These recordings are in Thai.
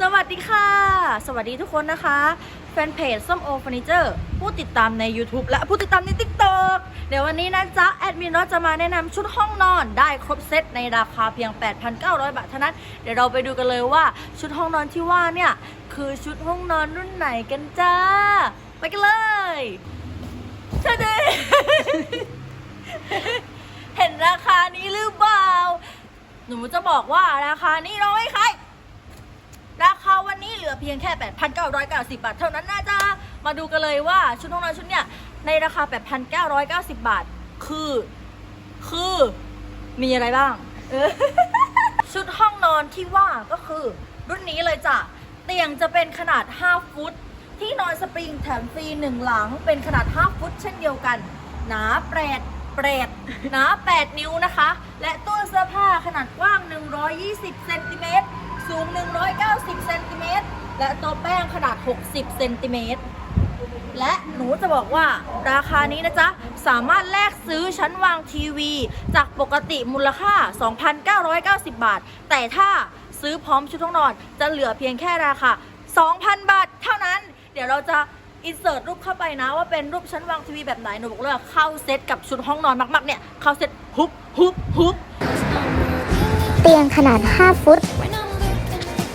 สวัสดีค่ะ สวัสดีทุกคนนะคะ แฟนเพจส้มโอเฟอร์นิเจอร์ผู้ติดตามใน YouTube และผู้ติดตามใน TikTok เดี๋ยววันนี้นะจ๊ะ แอดมินเราจะมาแนะนำชุดห้องนอนได้ครบเซตในราคาเพียง 8,900 บาทเท่านั้น เดี๋ยวเราไปดูกันเลยว่าชุดห้องนอนที่ว่าเนี่ย คือชุดห้องนอนรุ่นไหนกันจ้า ไปกันเลยเช่เด เห็นราคานี้หรือเปล่า หนูจะบอกว่าราคานี้น้อยใครราคาวันนี้เหลือเพียงแค่ 8,990 บาท เท่านั้นนะจ๊ะมาดูกันเลยว่าชุดห้องนอนชุดเนี้ยในราคา 8,990 บาท คือ คือมีอะไรบ้าง ชุดห้องนอนที่ว่าก็คือ รุ่นนี้เลยจ้ะ เตียงจะเป็นขนาด 5 ฟุต ที่นอนสปริงแถมฟรีหนึ่งหลังเป็นขนาด 5 ฟุต เช่นเดียวกัน หนาแปด เปรดหนา8นิ้วนะคะ และตู้เสื้อผ้าขนาดกว้าง 120เซนติเมตรสูง 190เซนติเมตรและโต๊ะแป้งขนาด 60เซนติเมตรและหนูจะบอกว่าราคานี้นะจ๊ะ สามารถแลกซื้อชั้นวางทีวี จากปกติมูลค่า 2,990 บาท แต่ถ้าซื้อพร้อมชุดห้องนอน จะเหลือเพียงแค่ราคา 2,000 บาทเท่านั้น เดี๋ยวเราจะ อินเสิร์ตรูปเข้าไปนะว่าเป็นรูปชั้นวางทีวีแบบไหนหนูบอกเลยว่าเข้าเซตกับชุดห้องนอนมากๆเนี่ยเข้าเซตฮุบฮุบฮุบเตียงขนาด 5 ฟุต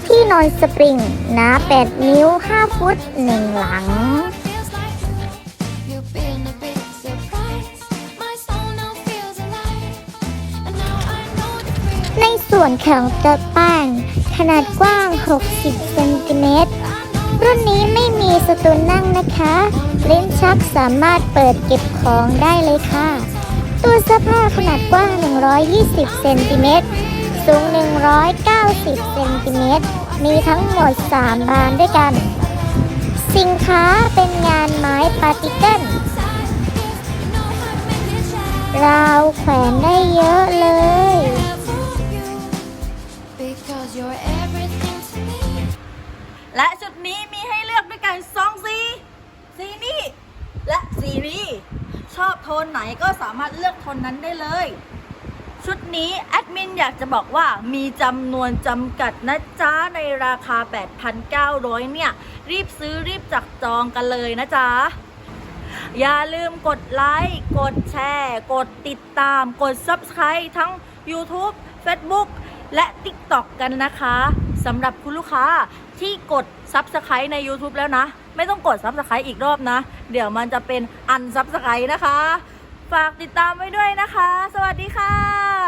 ที่นอนสปริงหนา8นิ้ว 5 ฟุต1หลัง Feels like you've been a big surprise. My soul now feels alive, and now I know the feeling. ในส่วนของโต๊ะแป้งขนาดกว้าง 60 เซนติเมตร รุ่นนี้ไม่มีสตูนนั่งนะคะ ลิ้นชักสามารถเปิดเก็บของได้เลยค่ะตู้เสื้อผ้าขนาดกว้าง 120 เซนติเมตร สูง 190 เซนติเมตร มีทั้งหมด 3 บานด้วยกัน สินค้าเป็นงานไม้ปาติเกิลราวแขวนได้เยอะเลย because you're every. และชุดนี้มีให้เลือกด้วยกันสองสีสีนี้และสีนี้ ชอบโทนไหนก็สามารถเลือกโทนนั้นได้เลย ชุดนี้แอดมินอยากจะบอกว่ามีจำนวนจำกัดนะจ๊ะ ในราคา 8,900 เนี่ย รีบซื้อรีบจักจองกันเลยนะจ๊ะอย่าลืมกดไลค์ กดแชร์ กดติดตาม กด Subscribe ทั้ง YouTube Facebook และ TikTok กันนะคะ สำหรับคุณลูกค้าที่กด Subscribe ใน YouTube แล้วนะ ไม่ต้องกด Subscribe อีกรอบนะ เดี๋ยวมันจะเป็นอันซับสไครต์นะคะ ฝากติดตามไว้ด้วยนะคะ สวัสดีค่ะ